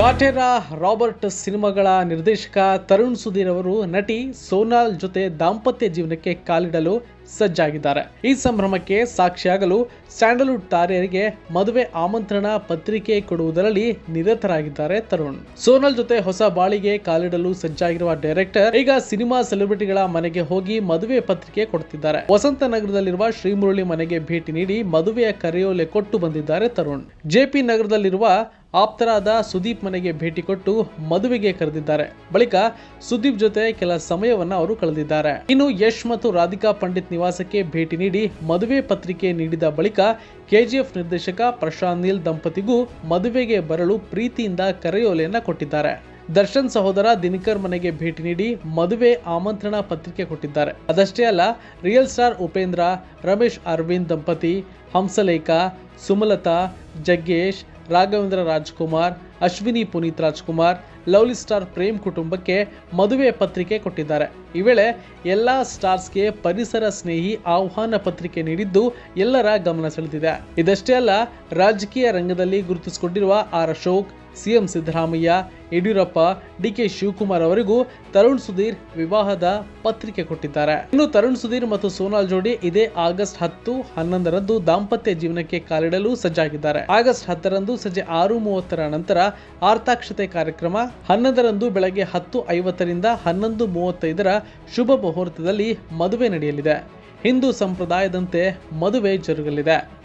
Kaatera Robert ಸಿನಿಮಾಗಳ ನಿರ್ದೇಶಕ ತರುಣ್ ಸುಧೀರ್ ಅವರು ನಟಿ ಸೋನಾಲ್ ಜೊತೆ ದಾಂಪತ್ಯ ಜೀವನಕ್ಕೆ ಕಾಲಿಡಲು ಸಜ್ಜಾಗಿದ್ದಾರೆ. ಈ ಸಂಭ್ರಮಕ್ಕೆ ಸಾಕ್ಷಿಯಾಗಲು ಸ್ಯಾಂಡಲ್ವುಡ್ ತಾರೆಯರಿಗೆ ಮದುವೆ ಆಮಂತ್ರಣ ಪತ್ರಿಕೆ ಕೊಡುವುದರಲ್ಲಿ ನಿರತರಾಗಿದ್ದಾರೆ ತರುಣ್. ಸೋನಾಲ್ ಜೊತೆ ಹೊಸ ಬಾಳಿಗೆ ಕಾಲಿಡಲು ಸಜ್ಜಾಗಿರುವ ಡೈರೆಕ್ಟರ್ ಈಗ ಸಿನಿಮಾ ಸೆಲೆಬ್ರಿಟಿಗಳ ಮನೆಗೆ ಹೋಗಿ ಮದುವೆ ಪತ್ರಿಕೆ ಕೊಡ್ತಿದ್ದಾರೆ. ವಸಂತ ನಗರದಲ್ಲಿರುವ ಶ್ರೀಮುರಳಿ ಮನೆಗೆ ಭೇಟಿ ನೀಡಿ ಮದುವೆಯ ಕರೆಯೋಲೆ ಕೊಟ್ಟು ಬಂದಿದ್ದಾರೆ ತರುಣ್. ಜೆಪಿ ನಗರದಲ್ಲಿರುವ ಆಪ್ತರಾದ ಸುದೀಪ್ ಮನೆಗೆ ಭೇಟಿ ಕೊಟ್ಟು ಮದುವೆಗೆ ಕರೆದಿದ್ದಾರೆ. ಬಳಿಕ ಸುದೀಪ್ ಜೊತೆ ಕೆಲ ಸಮಯವನ್ನ ಅವರು ಕಳೆದಿದ್ದಾರೆ. ಇನ್ನು ಯಶ್ ಮತ್ತು ರಾಧಿಕಾ ಪಂಡಿತ್ ನಿವಾಸಕ್ಕೆ ಭೇಟಿ ನೀಡಿ ಮದುವೆ ಪತ್ರಿಕೆ ನೀಡಿದ ಬಳಿಕ ಕೆಜಿಎಫ್ ನಿರ್ದೇಶಕ ಪ್ರಶಾಂತ್ ನೀಲ್ ದಂಪತಿಗೂ ಮದುವೆಗೆ ಬರಲು ಪ್ರೀತಿಯಿಂದ ಕರೆಯೋಲೆಯನ್ನ ಕೊಟ್ಟಿದ್ದಾರೆ. ದರ್ಶನ್ ಸಹೋದರ ದಿನಕರ್ ಮನೆಗೆ ಭೇಟಿ ನೀಡಿ ಮದುವೆ ಆಮಂತ್ರಣ ಪತ್ರಿಕೆ ಕೊಟ್ಟಿದ್ದಾರೆ. ಅದಷ್ಟೇ ಅಲ್ಲ, ರಿಯಲ್ ಸ್ಟಾರ್ ಉಪೇಂದ್ರ, ರಮೇಶ್ ಅರವಿಂದ್ ದಂಪತಿ, ಹಂಸಲೇಖ, ಸುಮಲತಾ, ಜಗ್ಗೇಶ್ ರಾಘವೇಂದ್ರ ರಾಜ್ಕುಮಾರ್, ಅಶ್ವಿನಿ ಪುನೀತ್ ರಾಜ್ಕುಮಾರ್, ಲವ್ಲಿ ಸ್ಟಾರ್ ಪ್ರೇಮ್ ಕುಟುಂಬಕ್ಕೆ ಮದುವೆ ಪತ್ರಿಕೆ ಕೊಟ್ಟಿದ್ದಾರೆ. ಈ ವೇಳೆ ಎಲ್ಲ ಸ್ಟಾರ್ಸ್ಗೆ ಪರಿಸರ ಸ್ನೇಹಿ ಆಹ್ವಾನ ಪತ್ರಿಕೆ ನೀಡಿದ್ದು ಎಲ್ಲರ ಗಮನ ಸೆಳೆದಿದೆ. ಇದಷ್ಟೇ ಅಲ್ಲ, ರಾಜಕೀಯ ರಂಗದಲ್ಲಿ ಗುರುತಿಸಿಕೊಂಡಿರುವ R Ashok CM Siddaramaiah, Yediyurappa, DK Shivakumar ಅವರಿಗೂ ತರುಣ್ ಸುಧೀರ್ ವಿವಾಹದ ಪತ್ರಿಕೆ ಕೊಟ್ಟಿದ್ದಾರೆ. ಇನ್ನು ತರುಣ್ ಸುಧೀರ್ ಮತ್ತು ಸೋನಾಲ್ ಜೋಡಿ ಇದೇ ಆಗಸ್ಟ್ ಹತ್ತು, ಹನ್ನೊಂದರಂದು ದಾಂಪತ್ಯ ಜೀವನಕ್ಕೆ ಕಾಲಿಡಲು ಸಜ್ಜಾಗಿದ್ದಾರೆ. ಆಗಸ್ಟ್ ಹತ್ತರಂದು ಸಂಜೆ ಆರು ಮೂವತ್ತರ ನಂತರ ಆರ್ತಾಕ್ಷತೆ ಕಾರ್ಯಕ್ರಮ, ಹನ್ನೊಂದರಂದು ಬೆಳಗ್ಗೆ ಹತ್ತು ಐವತ್ತರಿಂದ ಹನ್ನೊಂದು ಮೂವತ್ತೈದರ ಶುಭ ಮುಹೂರ್ತದಲ್ಲಿ ಮದುವೆ ನಡೆಯಲಿದೆ. ಹಿಂದೂ ಸಂಪ್ರದಾಯದಂತೆ ಮದುವೆ ಜರುಗಲಿದೆ.